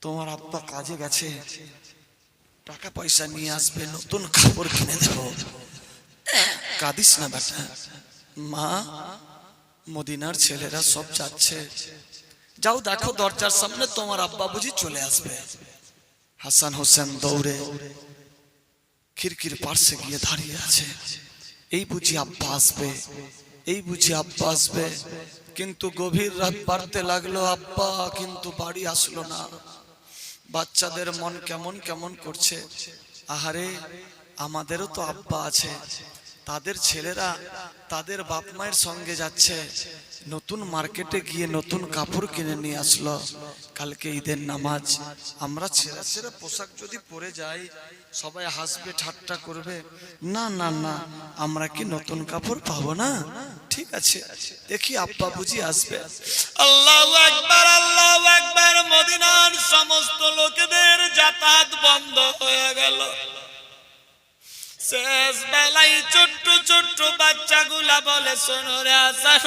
তোমার আব্বা কাজে গেছে। টাকা পয়সা নিয়ে আসবে, নতুন কাপড় কিনে দেব। কাঁদিস না বেটা মা, মদিনার ছেলেরা সব যাচ্ছে। যাও, দেখো দরজার সামনে তোমার আব্বা বুঝি চলে আসবে। হাসান হোসেন দৌড়ে খিড়কির পার্শ্বে গিয়ে দাঁড়িয়ে আছে। এই বুঝি আব্বা আসবে। এই বুঝি আব্বা আসবে। কিন্তু গভীর রাত পারতে লাগল, আব্বা, কিন্তু বাড়ি আসলো না। বাচ্চাদের মন কেমন কেমন করছে। আহারে, আমাদেরও তো আব্বা আছে। তাদের ছেলেরা তাদের বাপ মায়ের সঙ্গে যাচ্ছে। নতুন মার্কেটে গিয়ে নতুন কাপড় কিনে নিয়ে আসলো। কালকে ঈদের নামাজ। আমরা ছেঁড়া ছেঁড়া পোশাক যদি পরে যাই, সবাই হাসবে, ঠাট্টা করবে। না না না, আমরা কি নতুন কাপড় পাবো না? ঠিক আছে, দেখি আব্বা বুঝি আসবে। আল্লাহ একবার আল্লাহ একবার মদিনার সমস্ত লোকেদের যাতায়াত বন্ধ হয়ে গেল। শেষ বেলাই ছোট্ট ছোট্ট বাচ্চা গুলা বলে, শোনো রে আসান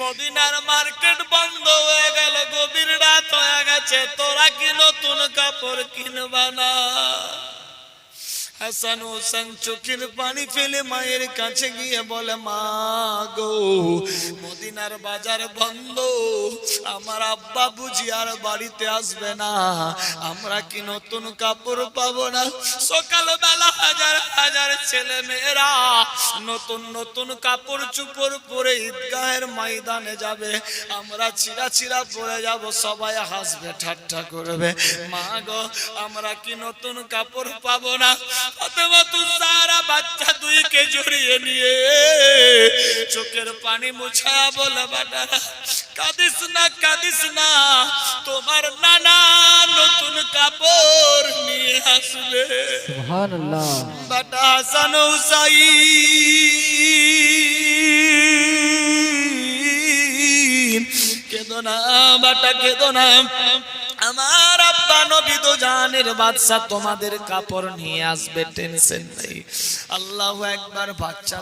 মদিনার মার্কেট বন্ধ হয়ে গেল, গভীর রাত হয়ে গেছে, তোরা কি নতুন কাপড় কিনবা না? হাসান হোসেন চোখের পানি ফেলে মায়ের কাছে গিয়ে বলে, মা গো, মদিনার বাজার বন্ধ। আমার আব্বা বুঝি আর বাড়িতে আসবে না। আমরা কি নতুন কাপড় পাবো না? সকালবেলা হাজার হাজার ছেলে মেয়েরা নতুন নতুন কাপড় চুপড় পরে ঈদগাহের ময়দানে যাবে। আমরা চিরা চিরা পরে যাব, সবাই হাসবে, ঠাট্টা করবে। মা গো, আমরা কি নতুন কাপড় পাবো না? সারা বাচ্চা দুইকে জড়িয়ে নিয়ে চোখের পানি মুছা বলে বাটা কাঁদিস না কাঁদিস না তোমার নানা নতুন কাপড় নিয়ে আসবে। বাটা হাসান হুসাইন কেদো না বাটা কেদো আব্বা নবী বাদশা, তোমাদের কাপড় নিয়ে আসবে, টেনশন নেই। আল্লাহ একবার বাচ্চা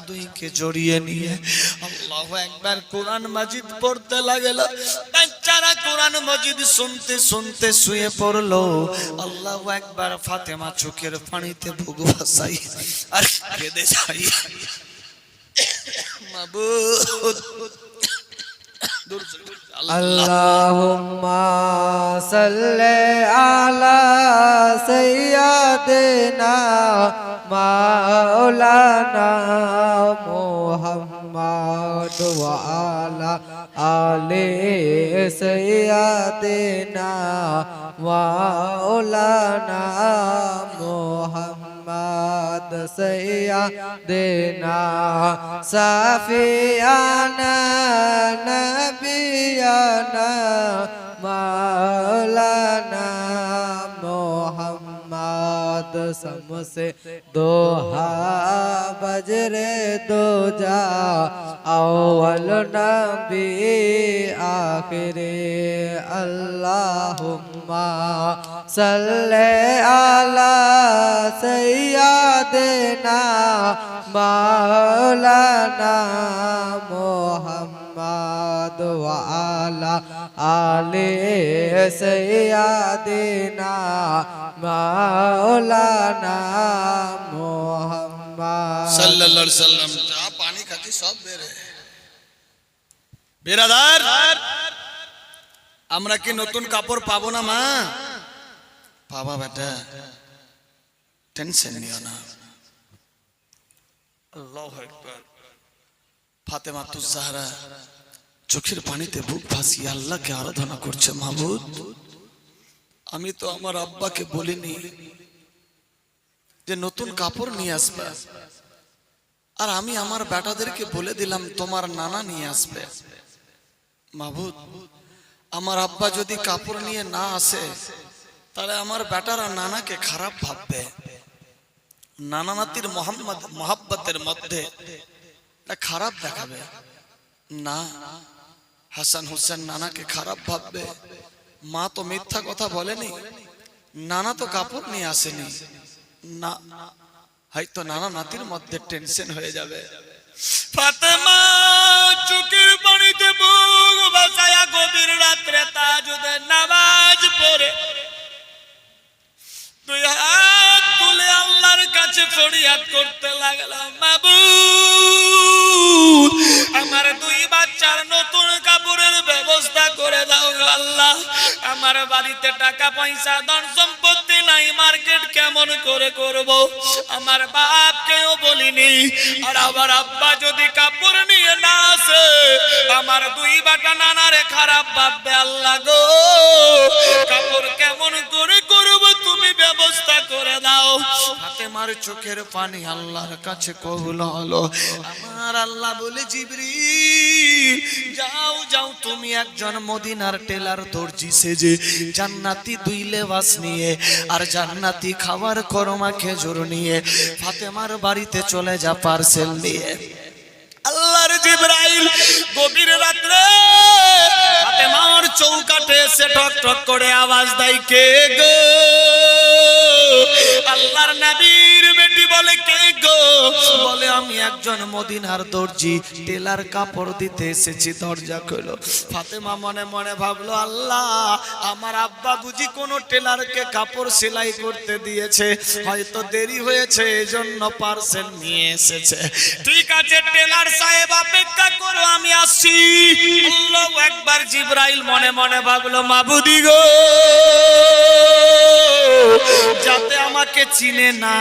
জড়িয়ে নিয়ে, আল্লাহ একবার কোরআন মাজিদ পড়তে বাচ্চারা কোরআন মাজিদ শুনতে শুনতে শুয়ে পড়ল, আল্লাহ একবার ফাতেমা চোখের পানিতে বুক ভাসাই, আর কেঁদে যাই। মাবুদ, দূর Allahumma salli ala sayyidina maulana Muhammad wa ala ali sayyidina maulana Muhammad सैया देना। साफियान नबियान मौलाना मोहम्मद समसे दोहा बजरे दो जा अवल नबी आखिर अल्लाहुम صل على سيدنا مولانا محمد وعلى آل سيدنا مولانا محمد صلى الله عليه وسلم آپ پانی کھاتی سب دے رہے برادر আমরা কি নতুন কাপড় পাবো না, মা? পাবা বেটা, টেনশন নিও না। ফাতেমা তু জাহরা চোখের পানিতে বুক ভাসিয়ে আল্লাহকে আরাধনা করছে মাহবুদ আমি তো আমার আব্বাকে বলিনি যে নতুন কাপড় নিয়ে আসবে। আর আমি আমার বেটাদেরকে বলে দিলাম, তোমার নানা নিয়ে আসবে। মাহবুদ আমার আব্বা যদি কাপড় নিয়ে না আসে, তাহলে আমার বেটারা নানাকে খারাপ ভাববে। নানা নাতির মোহাম্মদ, মোহাব্বতের মধ্যে খারাপ দেখাবে। না, হাসান হোসেন নানাকে খারাপ ভাববে। মা তো মিথ্যা কথা বলেনি, নানা তো কাপড় নিয়ে আসেনি। না, হয়তো নানা নাতির মধ্যে টেনশন হয়ে যাবে। ফাতেমা চোখের পানিতে বুক বাসায়া গভীর রাত্রে তাজুদের নামাজ পড়ে। আমার দুই বাচ্চার নতুন কাপড়ের ব্যবস্থা করে দাও আল্লাহ। আমার বাড়িতে টাকা পয়সা, ধন সম্পত্তি নাই, মার্কেট কেমন করে করব? আমার বলিনি, আর আমার আব্বা যদি কাপড় নিয়ে না আসে, আমার দুই বাটা নানারে খারাপ ভাববে আল্লাহ গো। কাপড় কেমন করে করব তুমি ব্যবস্থা করে দাও। ফাতেমার চোখের পানি আল্লাহর কাছে কবুল হলো। আমার আল্লাহ বলে জিবরি যাও যাও, তুমি একজন মদিনার টেলার দর্জি সেজে জান্নাতি দুই লেবাস নিয়ে আর জান্নাতি খাবার, করমা, খেজুর নিয়ে ফাতেমার বাড়িতে চলে যা পার্সেল নিয়ে। আল্লাহর জিব্রাইল গভীর রাত্রে ফাতেমার চৌকাটে সে টক টক করে আওয়াজ দেয় কে গো? আল্লাহর নবীর বেটি বলে কে গো? বলে, আমি একজন মদিনার দর্জি। টেলার কাপড় দিতে এসেছি, দরজা খুলো। ফাতেমা মনে মনে ভাবলো, আল্লাহ, আমার আব্বা বুঝি কোনো টেলারকে কাপড় সেলাই করতে দিয়েছে। হয়তো দেরি হয়েছে, এজন্য পার্সেল নিয়ে এসেছে। ঠিক আছে, টেলার সাহেব, অপেক্ষা করো, আমি আসছি। আল্লাহু একবার জিব্রাইল, মনে মনে ভাবলো, মাবুদি গো, যাতে আমাকে চিনে না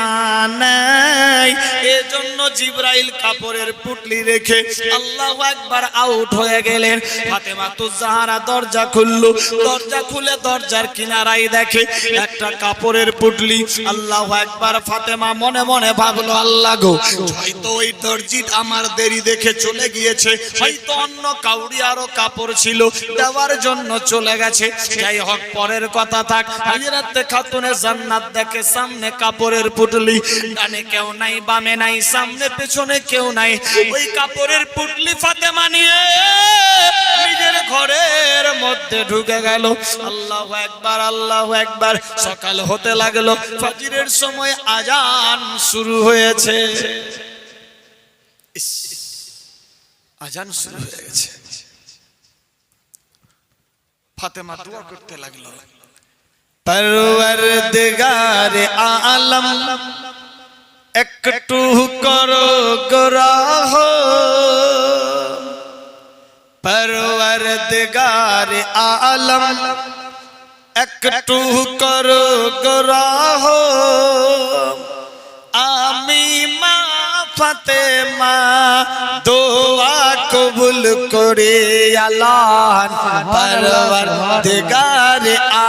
এজন্য জিব্রাইল কাপড়ের পুটলি রেখে আল্লাহ একবার আউট হয়ে গেলেন। ফাতেমা তো জাহারা দরজা খুললো। দরজা খুলে দরজার কিনারাই দেখে একটা কাপড়ের পুটলি। আল্লাহ একবার ফাতেমা মনে মনে ভাবলো, আল্লাহ গো, হয়তো ওই দর্জি আমার দেরি দেখে চলে গিয়েছে। হয়তো অন্য কাউরি আরও কাপড় ছিল দেওয়ার জন্য চলে গেছে। যাই হোক, পরের কথা থাক। হাজিরাতে খাতুনে জান্নাত দেখে সামনে কাপড়ের পুটলি ডানে কেউ নাই, বামে নাই, সামনে পেছনে কেউ নাই। ওই কাপড়ের পুটলি ফাতেমা নিয়ে নিজের ঘরের মধ্যে ঢুকে গেল। আল্লাহ একবার আল্লাহ একবার সকাল হতে লাগল। ফজরের সময় আজান শুরু হয়েছে। আজান শুরু হয়ে গেছে। ফাতেমা দোয়া করতে লাগল। পরওয়ারদিগার আলম একটু করো গোরাহ। পরওয়ারদিগার আলম একটু করো গোরাহ। ফাতেমা দোয়া কবুল করে আলান পরবর দিগার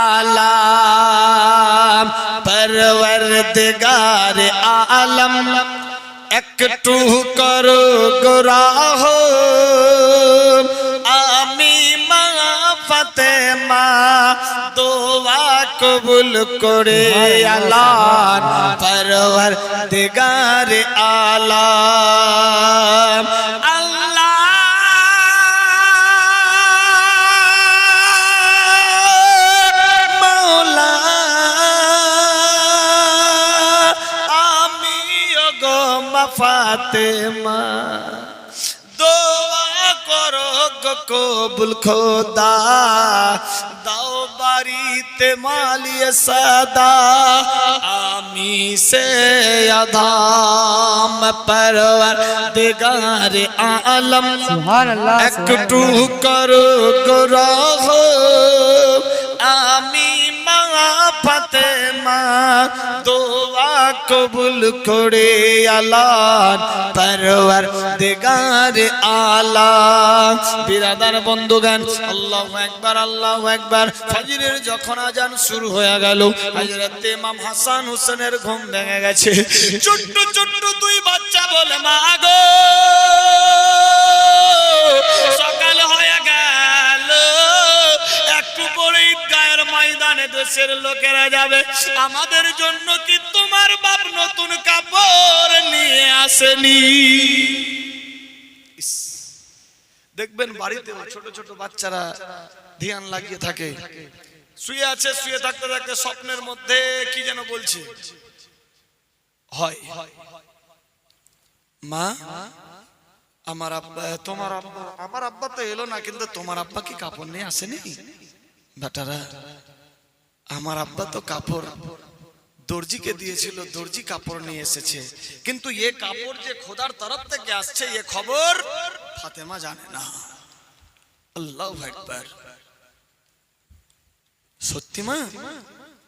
আলাম পরওয়ারদিগার আলম। একটু করো গোরাহ ফাতেমা দোয়া কবুল করে আলান পরওয়ার দিগার আলাম মা ফাতেমা। কবুল খোদা দাও বাড়িতে মালিয়ে সদা আমি সে আধাম পরওয়ার দিগার আলম একটু করো গোরাহ আমি মা ফাতেমা দোয়া কবুল করে আলান পরওয়ার দিগার আলা। বিরাদার বন্ধুগান আল্লাহু একবার আল্লাহু একবার ফজরের যখন আজান শুরু হয়ে গেল, হযরত ইমাম হাসান হোসেনের ঘুম ভেঙে গেছে। ছোট্ট ছোট্ট দুই বাচ্চা বলে, মা গো, সকাল হয়ে গেল। একটু পরে গায়ের ময়দানে দেশের লোকেরা যাবে। আমাদের জন্য কি তোমার বাপ নতুন কাপড় নিয়ে আসেনি? দেখবেন বাড়িতে ছোট ছোট বাচ্চারা ধ্যান লাগিয়ে থাকে। শুয়ে আছে, শুয়ে থাকতে থাকতে স্বপ্নের মধ্যে কি যেন বলছে? হয়। মা, আমার আব্বা, তোমার আব্বা, আমার আব্বা তো এলো না, কিন্তু তোমার আব্বা কি কাপড় নিয়ে আসেনি? বেটারা আমার আব্বা তো কাপড় দর্জিকে দিয়েছিল, দর্জি কাপড় নিয়ে এসেছে। কিন্তু এ কাপড় যে খোদার তরফ থেকে আসছে, এ খবর ফাতেমা জানে না। আল্লাহ একবার সত্যি মা?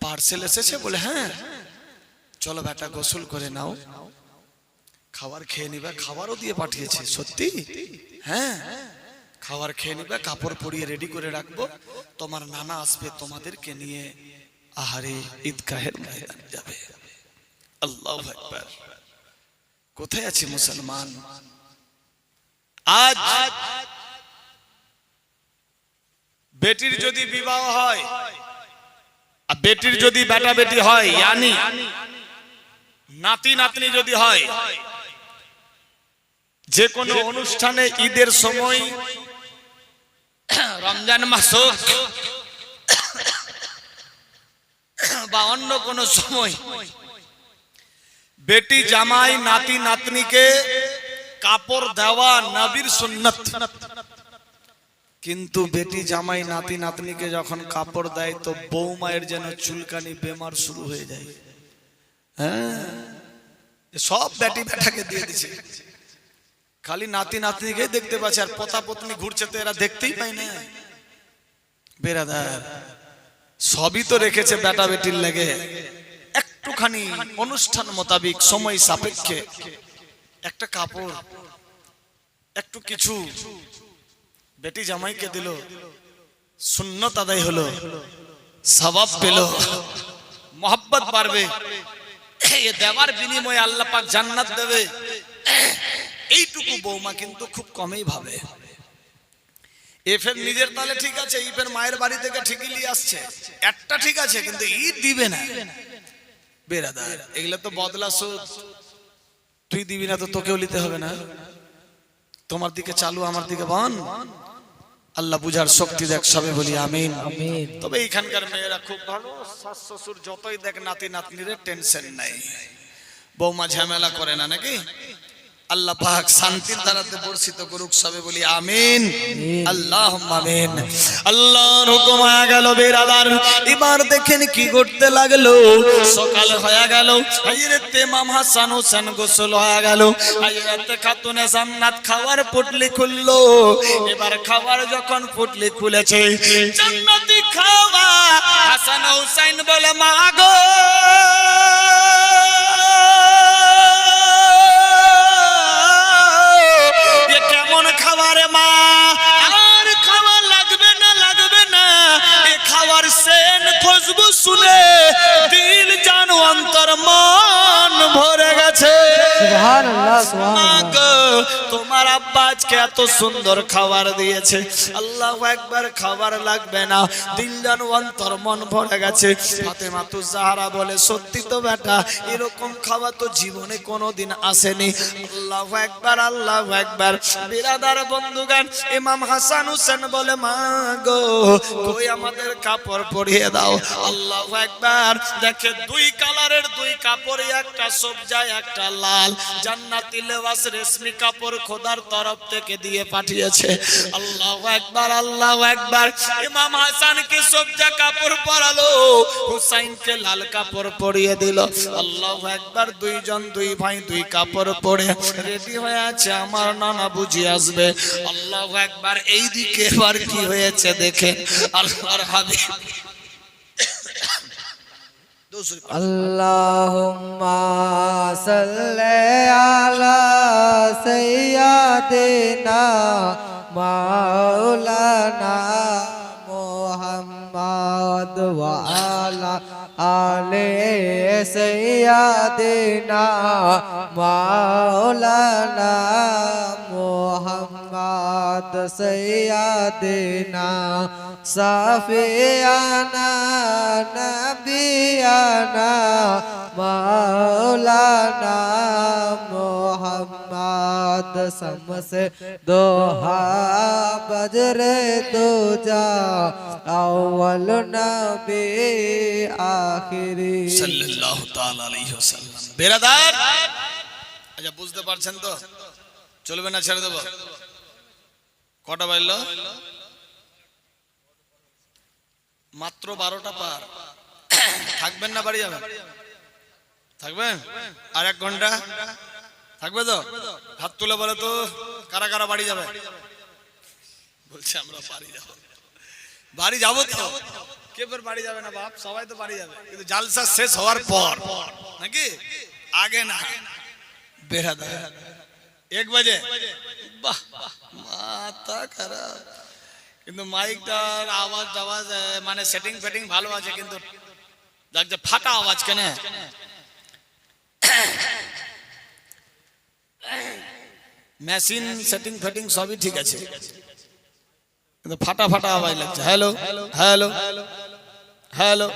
পার্সেল এসেছে বলে হ্যাঁ। চলো বেটা, গোসল করে নাও। খাবার খেয়ে নিবে, খাবারও দিয়ে পাঠিয়েছে, সত্যি? হ্যাঁ। খাবার খেয়ে নিবে, কাপড় পরিয়ে রেডি করে রাখব। তোমার নানা আসবে, তোমাদেরকে নিয়ে আহারে ঈদগাহের যাবে। আল্লাহ কোথায় আছে মুসলমান? আজ বেটির যদি বিবাহ হয়, আর বেটির যদি বেটা বেটি হয়, ইয়ানি নাতি নাতনি যদি হয়, যে কোনো অনুষ্ঠানে ঈদের সময় রমজান মাস হোক বা অন্য কোন সময় বেটি জামাই, নাতি, নাতনিকে কাপড় দেওয়া নবীর সুন্নত। কিন্তু বেটি জামাই, নাতি, নাতনিকে যখন কাপড় দেয় তো বৌমায়ের যেন চুলকানি বেমার শুরু হয়ে যায়। হ্যাঁ? সব বেটি বেটাকে দিয়ে দিছে। খালি নাতি নাতনিকে দেখতে পাচ্ছে, আর পতা পত্নী ঘুরছে তো এরা দেখতেই পাই না। বেরাদার, সবই তো রেখেছে বেটা বেটির লেগে। একটুখানি অনুষ্ঠান মোতাবিক সময় সাপেক্ষে একটা কাপড়, একটু কিছু বেটি জামাইকে দিল। সুন্নত আদায় হলো, সবাব পেল। মোহাব্বত বাড়বে। এ দেওয়ার বিনিময়ে আল্লাহ পাক জান্নাত দেবে। এইটুকু বৌমা কিন্তু খুব কমই ভাবে। এফের নিজের তালে ঠিক আছে ইফের মায়ের বাড়ি থেকে ঠিকই নিয়ে আসছে। একটা ঠিক আছে কিন্তু ঈদ দিবে না। বেরাদার এগুলো তো বদলা সুদ তুই দিবি না তো তোকেও নিতে হবে না। তোমার দিকে চালু আমার দিকে বন। আল্লাহ বুঝার শক্তি দেখ সবে বলি আমিন। আমিন। তবে এইখানকার মেয়েরা খুব ভালো শাশ শ্বশুর যতই দেখ নাতি নাতনিরে টেনশন নাই। বৌমা ঝামেলা করে না নাকি? আল্লাহ পাক শান্তির দ্বারাতে বর্ষিত করুক সবে বলি আমিন। আল্লাহ আমিন। আল্লাহর হুকুম হয়ে গেল বেরাদার। এবার দেখেন কি করতে লাগল। সকাল হয়ে গেল। হাইরেতে মাম হাসান হোসেন গোসল হয়ে গেল। হাইরেতে খাতুনে জান্নাত খাওয়ার পুটলি খুললো। এবার খাবার যখন পুটলি খুলেছে জান্নাতি খাওয়া হাসান হোসেন বলে মা গো! আজকে এত সুন্দর খাবার দিয়েছে। আল্লাহ একবার খাবার লাগবে না। দিল যেন অন্তর মন ভরে গেছে। ফাতেমা তু জাহারা বলে, সত্যি তো বেটা, এরকম খাবার তো জীবনে কোনোদিন আসেনি। আল্লাহ একবার আল্লাহ একবার বিরাদার বন্ধুগান, ইমাম হাসান হোসেন বলে, মা গো, কই আমাদের কাপড় পরিয়ে দাও? আল্লাহ একবার দেখে দুই কালারের দুই কাপড়ে, একটা সবজায়, একটা লাল। জান্নাতি লেবাস, রেশমি কাপড় খোদার তরফ থেকে দিয়ে পাঠিয়েছে। আল্লাহ একবার আল্লাহ একবার ইমাম হাসানকে সবজা কাপড় পরালো, হুসাইনকে লাল কাপড় পরিয়ে দিল। আল্লাহ একবার দুইজন দুই ভাই দুই কাপড় পরে রেডি হয়ে আছে, আমার নানা বুঝি আসবে। আল্লাহ একবার এই দিকে এবার কি হয়েছে দেখে আল্লাহর হাবিব। अल्लाहुम्मा सल्ले अला सय्यदिना मौलाना मोहम्मद व अला आले सय्यदिना मौलाना محمد سيدنا صافيانا نبيانا مولانا محمد سمس دوها بجر دوجا اول نبی آخری صلی اللہ تعالی علیہ وسلم بیردار আচ্ছা বুঝতে পারছেন তো চলবে না ছেড়ে দেবো কটা বাজলো? মাত্র বারোটা পার। থাকবেন না বাড়ি যাবেন? থাকবেন? আর এক ঘণ্টা? থাকবে তো? হাত তুলে বলে তো, কারা কারা বাড়ি যাবে? বলছে, আমরা বাড়ি যাব। বাড়ি যাব তো। কে ফের বাড়ি যাবে না বাপ? সবাই তো বাড়ি যাবে। কিন্তু জালসা শেষ হওয়ার পর। নাকি? আগে না। বেরাদা এক বাজে। বাহ, মাথা খারাপ। কিন্তু মাইকটার আওয়াজ আওয়াজ মানে সেটিং ফেটিং ভালো আছে কিন্তু লাগছে ফাটা আওয়াজ কেন? মেশিন সেটিং ফেটিং সবই ঠিক আছে। কিন্তু ফাটা ফাটা আওয়াজ লাগছে। হ্যালো হ্যালো হ্যালো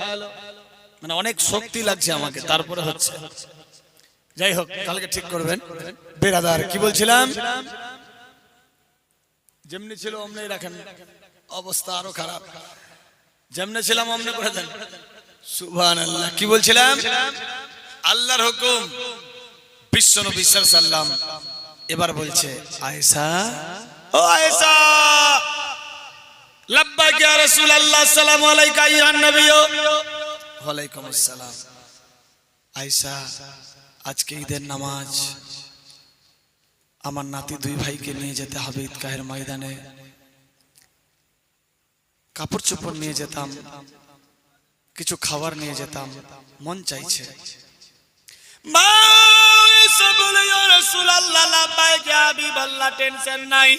মানে অনেক শক্তি লাগছে আমাকে, তারপরে হচ্ছে। যাই হোক, কালকে ঠিক করবেন। বেরাদার কি বলছিলাম? যেমনি ছিল, অমনি রাখেন। অবস্থা আরও খারাপ। যেমনি ছিলাম, অমনি করে দেন সুবহান আল্লাহ কি বলছিলাম? আল্লাহর হুকুম। বিশ্ব নবী সাল্লাম এবার বলছে, আয়েশা, ও আয়েশা! লাব্বাইক ইয়া রাসূলুল্লাহ আসসালামু আলাইকা ইয়া নবী ওয়ালাইকুম আসসালাম। আয়েশা, আজকে ঈদের নামাজ আমার নাতি দুই ভাইকে নিয়ে যেতে হবে ঈদগাহের ময়দানে। কাপড় চোপড় নিয়ে যেতাম কিছু খাবার নিয়ে যেতাম মন চাইছে। মা! এসে বলে, "ইয়া রাসূলুল্লাহ, লাব্বাইক ইয়া হাবিবাল্লাহ, টেনশন নাই।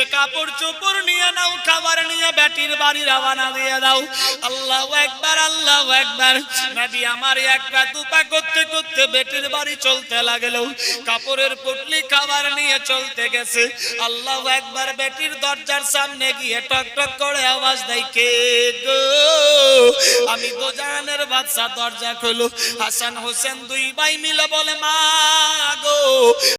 এ কাপড় চোপড় নিয়ে নাও খাবার নিয়ে ব্যাটির বাড়ি রওনা দিয়ে দাও। আল্লাহু একবার আল্লাহু একবার নবী আমার এক পা দু করতে করতে বেটির বাড়ি চলতে লাগল। কাপড়ের পুটলি খাবার নিয়ে চলতে গেছে। আল্লাহু একবার বেটির দরজার সামনে গিয়ে টক টক করে আওয়াজ দেয় কে গো? আমি দোজানের বাদশা দরজা খোলো। হাসান হোসেন দুই ভাই মিলে বলে মা গো।